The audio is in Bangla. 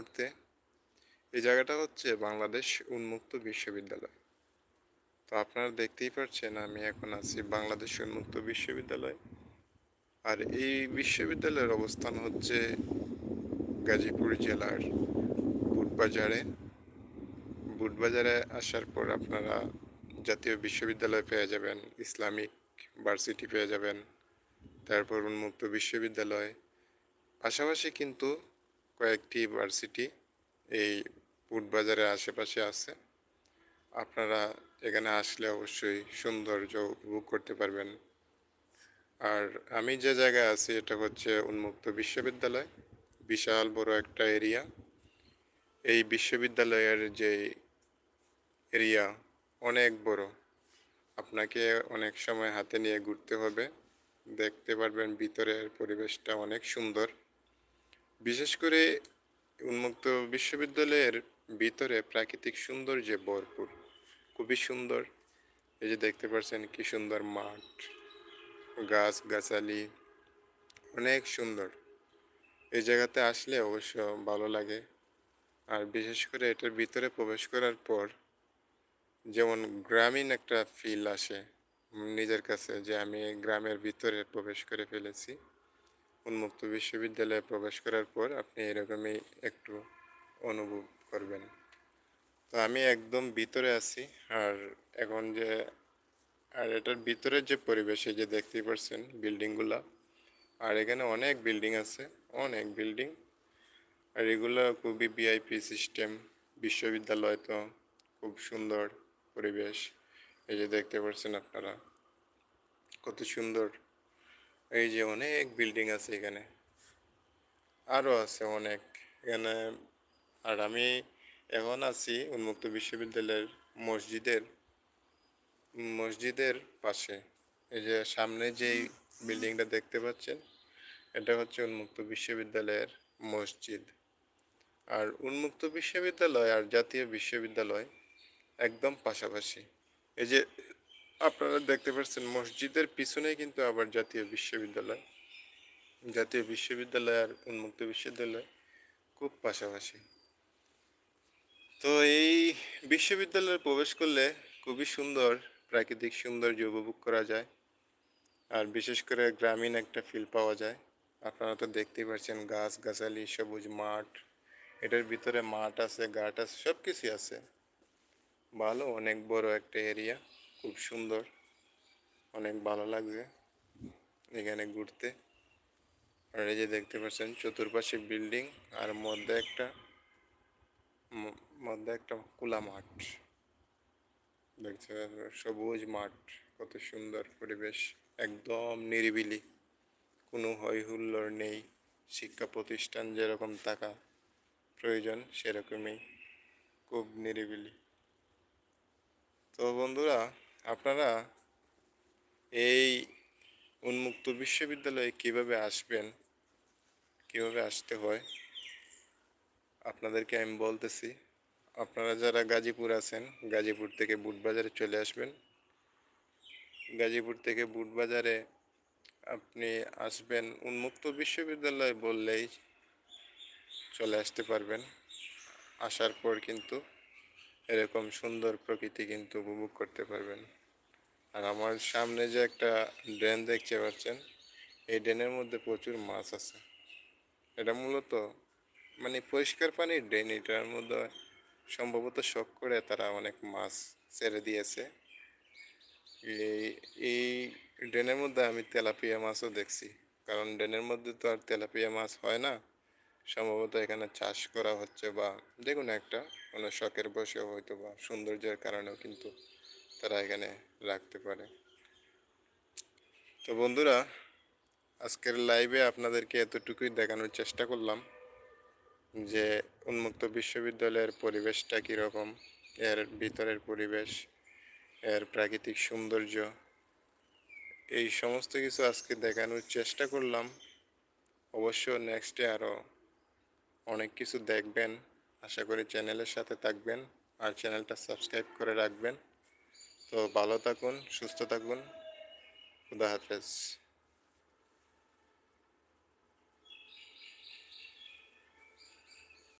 মুহূর্তে, এই জায়গাটা হচ্ছে বাংলাদেশ উন্মুক্ত বিশ্ববিদ্যালয়। তো আপনারা দেখতেই পাচ্ছেন আমি এখন আছি বাংলাদেশ উন্মুক্ত বিশ্ববিদ্যালয়। আর এই বিশ্ববিদ্যালয়ের অবস্থান হচ্ছে গাজীপুর জেলার বুটবাজারে। বুটবাজারে আসার পর আপনারা জাতীয় বিশ্ববিদ্যালয় পেয়ে যাবেন, ইসলামিক ভার্সিটি পেয়ে যাবেন, তারপর উন্মুক্ত বিশ্ববিদ্যালয়। পাশাপাশি কিন্তু কয়েকটি ভার্সিটি এই বুটবাজারের আশেপাশে আছে। আপনারা এখানে আসলে অবশ্যই সৌন্দর্য উপভোগ করতে পারবেন। আর আমি যে জায়গায় আছি, এটা হচ্ছে উন্মুক্ত বিশ্ববিদ্যালয়, বিশাল বড় একটা এরিয়া এই বিশ্ববিদ্যালয়ের যে এরিয়া অনেক বড়। আপনাকে অনেক সময় হাতে নিয়ে ঘুরতে হবে। দেখতে পারবেন ভিতরের পরিবেশটা অনেক সুন্দর। বিশেষ করে উন্মুক্ত বিশ্ববিদ্যালয়ের ভিতরে প্রাকৃতিক সৌন্দর্যে ভরপুর। খুবই সুন্দর। এই যে দেখতে পাচ্ছেন কি সুন্দর মাঠ গাছ গাছালি অনেক সুন্দর। এই জায়গাতে আসলে অবশ্য ভালো লাগে। আর বিশেষ করে এটার ভিতরে প্রবেশ করার পর যেমন গ্রামীণ একটা ফিল আসে। নিজের কাছে যে আমি গ্রামের ভিতরে প্রবেশ করে ফেলেছি। উন্মুক্ত বিশ্ববিদ্যালয়ে প্রবেশ করার পর আপনি এরকমই একটু অনুভব করবেন। তো আমি একদম ভিতরে আছি আর এখন যে, আর এটার ভিতরের যে পরিবেশ, এই যে দেখতেই পাচ্ছেন বিল্ডিংগুলা, আর এখানে অনেক বিল্ডিং আছে, অনেক বিল্ডিং। আর এগুলো খুবই ভিআইপি সিস্টেম, বিশ্ববিদ্যালয় তো খুব সুন্দর পরিবেশ। এই যে দেখতে পাচ্ছেন আপনারা, কত সুন্দর। এই যে অনেক বিল্ডিং আছে এখানে। আরও আছে অনেক। এখানে আর আমি এখন আছি উন্মুক্ত বিশ্ববিদ্যালয়ের মসজিদের মসজিদের পাশে। এই যে সামনে যেই বিল্ডিংটা দেখতে পাচ্ছেন, এটা হচ্ছে উন্মুক্ত বিশ্ববিদ্যালয়ের মসজিদ। আর উন্মুক্ত বিশ্ববিদ্যালয় আর জাতীয় বিশ্ববিদ্যালয় একদম পাশাপাশি। এই যে আপনারা দেখতে পাচ্ছেন, মসজিদের পিছনেই কিন্তু আবার জাতীয় বিশ্ববিদ্যালয়। জাতীয় বিশ্ববিদ্যালয় আর উন্মুক্ত বিশ্ববিদ্যালয় খুব পাশাপাশি। তো এই বিশ্ববিদ্যালয়ে প্রবেশ করলে খুবই সুন্দর, প্রাকৃতিক সৌন্দর্য উপভোগ করা যায়। আর বিশেষ করে গ্রামীণ একটা ফিল পাওয়া যায়। আপনারা তো দেখতেই পাচ্ছেন গাছ গাছালি সবুজ মাঠ, এটার ভিতরে মাঠ আছে, ঘাট আছে সব কিছুই আছে। ভালো, অনেক বড় একটা এরিয়া খুব সুন্দর। অনেক ভালো লাগছে এখানে ঘুরতে। আর এই যে দেখতে পাচ্ছেন চতুর্পাশে বিল্ডিং আর মধ্যে একটা মধ্যে একটা খোলা মাঠ। দেখতে সবুজ মাঠ, কত সুন্দর পরিবেশ, একদম নিরিবিলি। কোনো হই হুল্লোড় নেই, শিক্ষা প্রতিষ্ঠান যেরকম থাকা প্রয়োজন সেরকমই, খুব নিরিবিলি। তো বন্ধুরা আপনারা এই উন্মুক্ত বিশ্ববিদ্যালয়ে কীভাবে আসবেন, কীভাবে আসতে হয়, আপনাদেরকে আমি বলতেছি। আপনারা যারা গাজীপুর আছেন, গাজীপুর থেকে বুটবাজারে চলে আসবেন। গাজীপুর থেকে বুটবাজারে আপনি আসবেন, উন্মুক্ত বিশ্ববিদ্যালয় বললেই চলে আসতে পারবেন। আসার পর কিন্তু এরকম সুন্দর প্রকৃতি কিন্তু উপভোগ করতে পারবেন। আর আমার সামনে যে একটা ড্রেন দেখতে পাচ্ছেন, এই ড্রেনের মধ্যে প্রচুর মাছ আছে। এটা মূলত মানে পরিষ্কার পানির ড্রেন, এটার মধ্যে সম্ভবত শখ করে তারা অনেক মাছ ছেড়ে দিয়েছে। এই এই ড্রেনের মধ্যে আমি তেলাপিয়া মাছও দেখছি, কারণ ড্রেনের মধ্যে তো আর তেলাপিয়া মাছ হয় না। সম্ভবত এখানে চাষ করা হচ্ছে বা দেখুন একটা, কোনো শখের বসেও হয়তো বা সৌন্দর্যের কারণেও কিন্তু তারা এখানে রাখতে পারে। তো বন্ধুরা, আজকের লাইভে আপনাদেরকে এতটুকুই দেখানোর চেষ্টা করলাম যে উন্মুক্ত বিশ্ববিদ্যালয়ের পরিবেশটা কীরকম, এর ভিতরের পরিবেশ, এর প্রাকৃতিক সৌন্দর্য, এই সমস্ত কিছু আজকে দেখানোর চেষ্টা করলাম। অবশ্য নেক্সটে আরও অনেক কিছু দেখবেন। আশা করি চ্যানেলের সাথে থাকবেন আর চ্যানেলটা সাবস্ক্রাইব করে রাখবেন। তো ভালো থাকুন, সুস্থ থাকুন। খুদা হাফেজ।